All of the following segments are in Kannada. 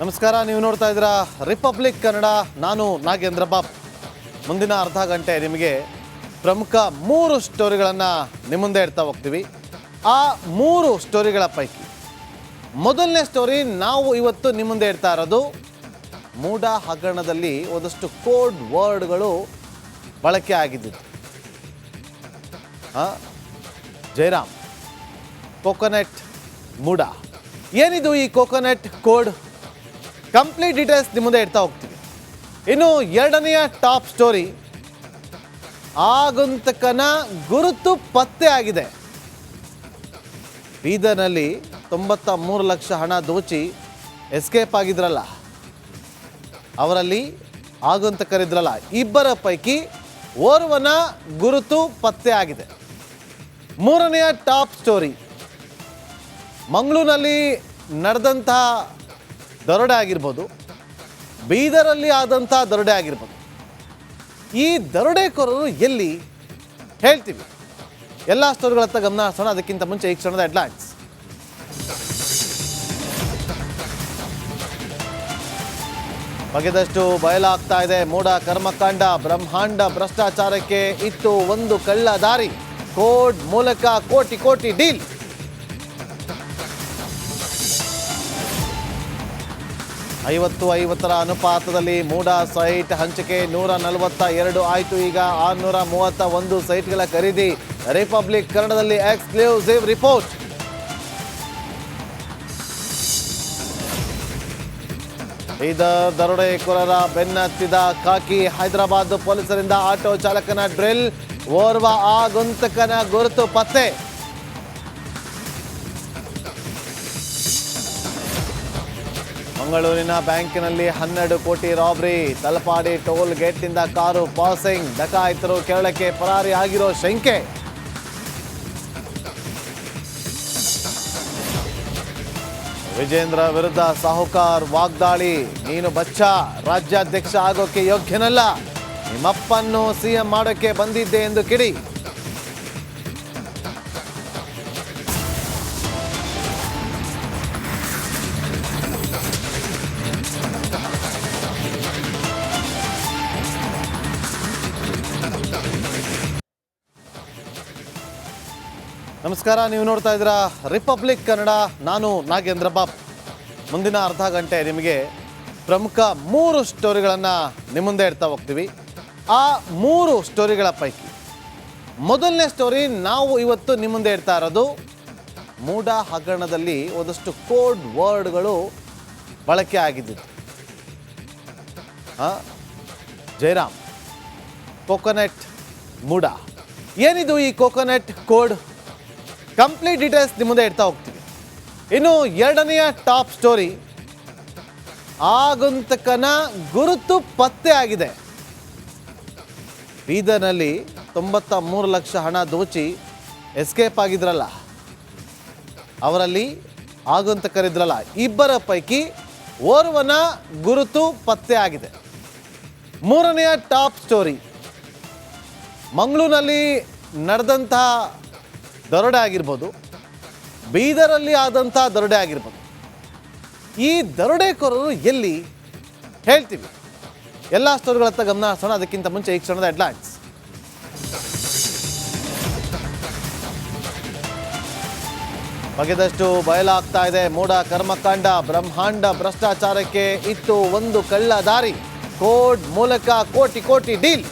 ನಮಸ್ಕಾರ, ನೀವು ನೋಡ್ತಾ ಇದ್ದೀರಾ ರಿಪಬ್ಲಿಕ್ ಕನ್ನಡ. ನಾನು ನಾಗೇಂದ್ರ ಬಾಬ್. ಮುಂದಿನ ಅರ್ಧ ಗಂಟೆ ನಿಮಗೆ ಪ್ರಮುಖ ಮೂರು ಸ್ಟೋರಿಗಳನ್ನು ನಿಮ್ಮ ಮುಂದೆ ಇಡ್ತಾ ಹೋಗ್ತೀವಿ. ಆ ಮೂರು ಸ್ಟೋರಿಗಳ ಪೈಕಿ ಮೊದಲನೇ ಸ್ಟೋರಿ ನಾವು ಇವತ್ತು ನಿಮ್ಮ ಮುಂದೆ ಇಡ್ತಾ ಇರೋದು. ಮೂಡ ಹಗರಣದಲ್ಲಿ ಒಂದಷ್ಟು ಕೋಡ್ ವರ್ಡ್ಗಳು ಬಳಕೆ ಆಗಿದ್ದಿತ್ತು ಜಯರಾಮ್ ಕೋಕೋನೆಟ್ ಮೂಡ ಏನಿದು ಈ ಕೋಕೋನೆಟ್ ಕೋಡ್? ಕಂಪ್ಲೀಟ್ ಡೀಟೇಲ್ಸ್ ನಿಮ್ಮ ಮುಂದೆ ಇಡ್ತಾ ಹೋಗ್ತೀವಿ. ಇನ್ನು ಎರಡನೆಯ ಟಾಪ್ ಸ್ಟೋರಿ ಆಗಂತಕನ ಗುರುತು ಪತ್ತೆ ಆಗಿದೆ. ಬೀದರ್ನಲ್ಲಿ ತೊಂಬತ್ತ ಮೂರು ಲಕ್ಷ ಹಣ ದೋಚಿ ಎಸ್ಕೇಪ್ ಆಗಿದ್ರಲ್ಲ. ಅವರಲ್ಲಿ ಆಗಂತಕರಿದ್ರಲ್ಲ. ಇಬ್ಬರ ಪೈಕಿ ಓರ್ವನ ಗುರುತು ಪತ್ತೆ ಆಗಿದೆ. ಮೂರನೆಯ ಟಾಪ್ ಸ್ಟೋರಿ ಮಂಗಳೂರಿನಲ್ಲಿ ನಡೆದಂತಹ ದರೋಡೆ ಆಗಿರ್ಬೋದು, ಬೀದರಲ್ಲಿ ಆದಂಥ ದರೋಡೆ ಆಗಿರ್ಬೋದು. ಈ ದರೋಡೆಕೋರರು ಎಲ್ಲಿ ಹೇಳ್ತೀವಿ? ಎಲ್ಲ ಸ್ಟೋರ್ಗಳತ್ತ ಗಮನ ಹರಿಸೋಣ. ಅದಕ್ಕಿಂತ ಮುಂಚೆ ಈ ಕ್ಷಣದ ಹೆಡ್ಲೈನ್ಸ್. ಬಗೆದಷ್ಟು ಬಯಲಾಗ್ತಾ ಇದೆ ಮೂಡ ಕರ್ಮಕಾಂಡ, ಬ್ರಹ್ಮಾಂಡ ಭ್ರಷ್ಟಾಚಾರಕ್ಕೆ ಇತ್ತು ಒಂದು ಕಳ್ಳ ದಾರಿ ಕೋಡ್ ಮೂಲಕ ಕೋಟಿ ಕೋಟಿ ಡೀಲ್. ಐವತ್ತು ಐವತ್ತರ ಅನುಪಾತದಲ್ಲಿ ಮೂಡ ಸೈಟ್ ಹಂಚಿಕೆ ನೂರ ನಲವತ್ತ ಎರಡು ಆಯಿತು. ಈಗ ಆರುನೂರ ಮೂವತ್ತ ಒಂದು ಸೈಟ್ಗಳ ಖರೀದಿ. ರಿಪಬ್ಲಿಕ್ ಕನ್ನಡದಲ್ಲಿ ಎಕ್ಸ್ಕ್ಲೂಸಿವ್ ರಿಪೋರ್ಟ್. ಬೀದರ್ ದರೋಡೆಕೋರರ ಬೆನ್ನತ್ತಿದ ಕಾಕಿ ಹೈದರಾಬಾದ್ ಪೊಲೀಸರಿಂದ ಆಟೋ ಚಾಲಕನ ಡ್ರಿಲ್. ಓರ್ವ ಆಗುಂತಕನ ಗುರುತು ಪತ್ತೆ. ಮಂಗಳೂರಿನ ಬ್ಯಾಂಕಿನಲ್ಲಿ ಹನ್ನೆರಡು ಕೋಟಿ ರಾಬ್ರಿ. ತಲಪಾಡಿ ಟೋಲ್ ಗೇಟ್ನಿಂದ ಕಾರು ಪಾಸಿಂಗ್. ಡಕಾಯಿತರು ಕೇರಳಕ್ಕೆ ಪರಾರಿ ಆಗಿರೋ ಶಂಕೆ. ವಿಜೇಂದ್ರ ವಿರುದ್ಧ ಸಾಹುಕಾರ್ ವಾಗ್ದಾಳಿ. ನೀನು ಬಚ್ಚ. ರಾಜ್ಯಾಧ್ಯಕ್ಷ ಆಗೋಕೆ ಯೋಗ್ಯನಲ್ಲ. ನಿಮ್ಮಪ್ಪನ್ನು ಸಿಎಂ ಮಾಡೋಕೆ ಬಂದಿದ್ದೆ ಎಂದು ಕಿಡಿ. ನಮಸ್ಕಾರ, ನೀವು ನೋಡ್ತಾ ಇದ್ದೀರಾ ರಿಪಬ್ಲಿಕ್ ಕನ್ನಡ. ನಾನು ನಾಗೇಂದ್ರ ಬಾಬ್. ಮುಂದಿನ ಅರ್ಧ ಗಂಟೆ ನಿಮಗೆ ಪ್ರಮುಖ ಮೂರು ಸ್ಟೋರಿಗಳನ್ನು ನಿಮ್ಮ ಮುಂದೆ ಇಡ್ತಾ ಹೋಗ್ತೀವಿ. ಆ ಮೂರು ಸ್ಟೋರಿಗಳ ಪೈಕಿ ಮೊದಲನೇ ಸ್ಟೋರಿ ನಾವು ಇವತ್ತು ನಿಮ್ಮ ಮುಂದೆ ಇಡ್ತಾ ಇರೋದು. ಮೂಡ ಹಗರಣದಲ್ಲಿ ಒಂದಷ್ಟು ಕೋಡ್ ವರ್ಡ್ಗಳು ಬಳಕೆ ಆಗಿದ್ದಿತ್ತು ಹಾಂ ಜಯರಾಮ್ ಕೋಕೋನೆಟ್ ಮೂಡ ಏನಿದು ಈ ಕೋಕೋನೆಟ್ ಕೋಡ್? ಕಂಪ್ಲೀಟ್ ಡೀಟೇಲ್ಸ್ ನಿಮ್ಮ ಮುಂದೆ ಇಡ್ತಾ ಹೋಗ್ತೀವಿ ಇನ್ನು ಎರಡನೆಯ ಟಾಪ್ ಸ್ಟೋರಿ ಆಗಂತಕನ ಗುರುತು ಪತ್ತೆ ಆಗಿದೆ. ಬೀದರ್ನಲ್ಲಿ ತೊಂಬತ್ತ ಮೂರು ಲಕ್ಷ ಹಣ ದೋಚಿ ಎಸ್ಕೇಪ್ ಆಗಿದ್ರಲ್ಲ. ಅವರಲ್ಲಿ ಆಗಂತಕರಿದ್ರಲ್ಲ. ಇಬ್ಬರ ಪೈಕಿ ಓರ್ವನ ಗುರುತು ಪತ್ತೆ ಆಗಿದೆ. ಮೂರನೆಯ ಟಾಪ್ ಸ್ಟೋರಿ ಮಂಗಳೂರಿನಲ್ಲಿ ನಡೆದಂತಹ ದರೋಡೆ ಆಗಿರ್ಬೋದು, ಬೀದರಲ್ಲಿ ಆದಂಥ ದರೋಡೆ ಆಗಿರ್ಬೋದು. ಈ ದರೋಡೆಕೋರರು ಎಲ್ಲಿ ಹೇಳ್ತೀವಿ? ಎಲ್ಲ ಸ್ಟೋರ್ಗಳತ್ತ ಗಮನ ಹರಿಸೋಣ. ಅದಕ್ಕಿಂತ ಮುಂಚೆ ಈ ಕ್ಷಣದ ಹೆಡ್ಲೈನ್ಸ್. ಬಗೆದಷ್ಟು ಬಯಲಾಗ್ತಾ ಇದೆ. ಮೂಡ ಕರ್ಮಕಾಂಡ, ಬ್ರಹ್ಮಾಂಡ ಭ್ರಷ್ಟಾಚಾರಕ್ಕೆ ಇತ್ತು ಒಂದು ಕಳ್ಳ ದಾರಿ ಕೋಡ್ ಮೂಲಕ ಕೋಟಿ ಕೋಟಿ ಡೀಲ್.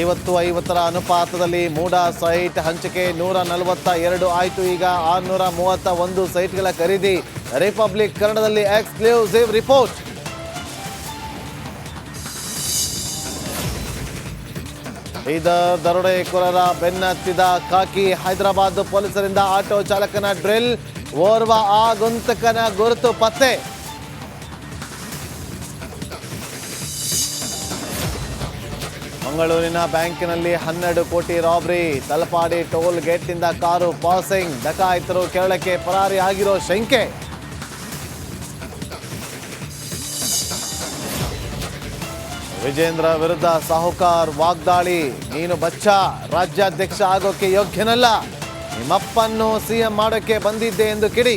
ಐವತ್ತು ಐವತ್ತರ ಅನುಪಾತದಲ್ಲಿ ಮೂಡ ಸೈಟ್ ಹಂಚಿಕೆ ನೂರ ನಲವತ್ತ ಎರಡು ಆಯಿತು. ಈಗ ಆರುನೂರ ಮೂವತ್ತ ಒಂದು ಸೈಟ್ಗಳ ಖರೀದಿ. ರಿಪಬ್ಲಿಕ್ ಕನ್ನಡದಲ್ಲಿ ಎಕ್ಸ್ಕ್ಲೂಸಿವ್ ರಿಪೋರ್ಟ್. ಬೀದರ್ ದರೋಡೆಕೋರರ ಬೆನ್ನತ್ತಿದ ಕಾಕಿ ಹೈದರಾಬಾದ್ ಪೊಲೀಸರಿಂದ ಆಟೋ ಚಾಲಕನ ಡ್ರಿಲ್. ಓರ್ವ ಆಗುಂತಕನ ಗುರುತು ಪತ್ತೆ. ಮಂಗಳೂರಿನ ಬ್ಯಾಂಕಿನಲ್ಲಿ ಹನ್ನೆರಡು ಕೋಟಿ ರಾಬ್ರಿ, ತಲಪಾಡಿ ಟೋಲ್ ಗೇಟ್ನಿಂದ ಕಾರು ಪಾಸಿಂಗ್, ಡಕಾಯಿತರು ಕೇರಳಕ್ಕೆ ಪರಾರಿ ಆಗಿರೋ ಶಂಕೆ. ವಿಜೇಂದ್ರ ವಿರುದ್ಧ ಸಾಹುಕಾರ್ ವಾಗ್ದಾಳಿ, ನೀನು ಬಚ್ಚ, ರಾಜ್ಯಾಧ್ಯಕ್ಷ ಆಗೋಕೆ ಯೋಗ್ಯನಲ್ಲ. ನಿಮ್ಮಪ್ಪನ್ನು ಸಿಎಂ ಮಾಡೋಕ್ಕೆ ಬಂದಿದ್ದೆ ಎಂದು ಕಿಡಿ.